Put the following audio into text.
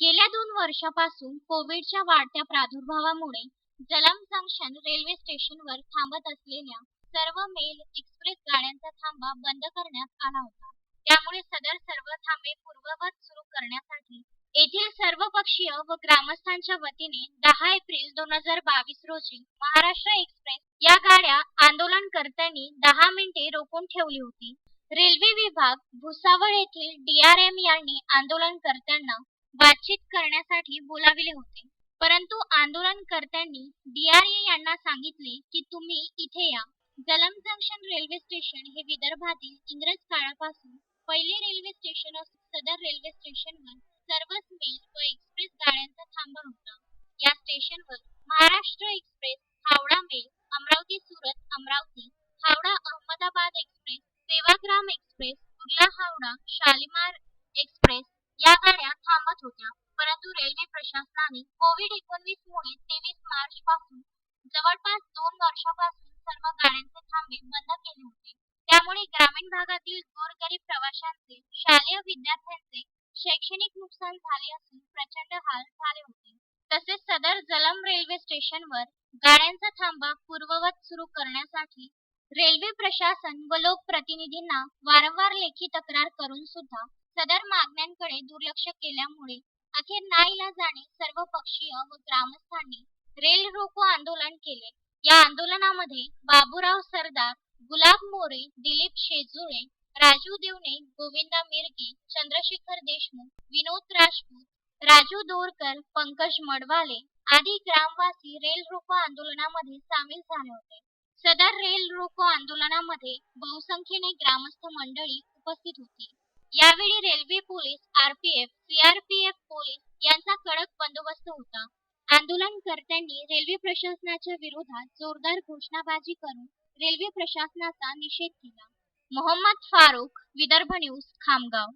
गेल्या दोन वर्षापासून कोविडच्या वाढत्या प्रादुर्भावामुळे जलम जंक्शन रेल्वे स्टेशनवर थांबत असलेल्या सर्व मेल एक्सप्रेस गाड्यांचा थांबा बंद करण्यात आला होता. त्यामुळे सदर सर्व थांबे पूर्ववत सुरू करण्यासाठी येथील सर्वपक्षीय व ग्रामस्थांच्या वतीने दहा एप्रिल दोन हजार बावीस रोजी महाराष्ट्र एक्सप्रेस या गाड्या आंदोलनकर्त्यांनी दहा मिनिटे रोखून ठेवली होती. रेल्वे विभाग भुसावळ येथील डीआरएम यांनी आंदोलनकर्त्यांना बातचीत करण्यासाठी बोलाविले होते. परंतु आंदोलनकर्त्यांनी डीआरए यांना सांगितले की तुम्ही इथे या. जलम जंक्शन रेल्वे स्टेशन हे विदर्भातील इंग्रज काळापासून पहिले रेल्वे स्टेशन असून सदर रेल्वे स्टेशनवर सर्वच मेल व एक्सप्रेस गाड्यांचा थांबा होता. या स्टेशनवर Maharashtra express Howrah mail Amravati Surat Amravati Howrah Ahmedabad express Sevagram express Kurla Howrah Shalimar express या होत्या. परंतु रेल्वे प्रशासनाने कोविड एकोणवीस मुळे तेवीस मार्च पासून जवळपास दोन वर्षापासून सर्व गाड्यांचे थांबे बंद केले होते. त्यामुळे ग्रामीण भागातील गोरगरीब प्रवाशांचे शालेय विद्यार्थ्यांचे शैक्षणिक नुकसान झाले असून प्रचंड हाल झाले होते. तसेच सदर जलम रेल्वे स्टेशनवर गाड्यांचा थांबा पूर्ववत सुरू करण्यासाठी रेल्वे प्रशासन व लोकप्रतिनिधींना वारंवार लेखी तक्रार करून सुद्धा सदर मागण्यांकडे दुर्लक्ष केल्यामुळे अखेर नाईलाजाने सर्व पक्षीय व ग्रामस्थांनी रेल रोको आंदोलन केले. या आंदोलनामध्ये बाबूराव सरदार गुलाब मोरे दिलीप शेजुळे राजू देवणे गोविंदा मिरगे चंद्रशेखर देशमुख विनोद राजपूत राजू दोरकर पंकज मडवाले आदी ग्रामवासी रेल रोको आंदोलनामध्ये सामील झाले होते. सदर रेल रोको आंदोलनामध्ये बहुसंख्येने ग्रामस्थ मंडळी उपस्थित होती. यावेळी railway police RPF CRPF police यांचा कडक बंदोबस्त होता. आंदोलनकर्त्यांनी रेल्वे प्रशासनाच्या विरोधात जोरदार घोषणाबाजी करून रेल्वे प्रशासनाचा निषेध केला. मोहम्मद फारुख विदर्भ न्यूज खामगाव.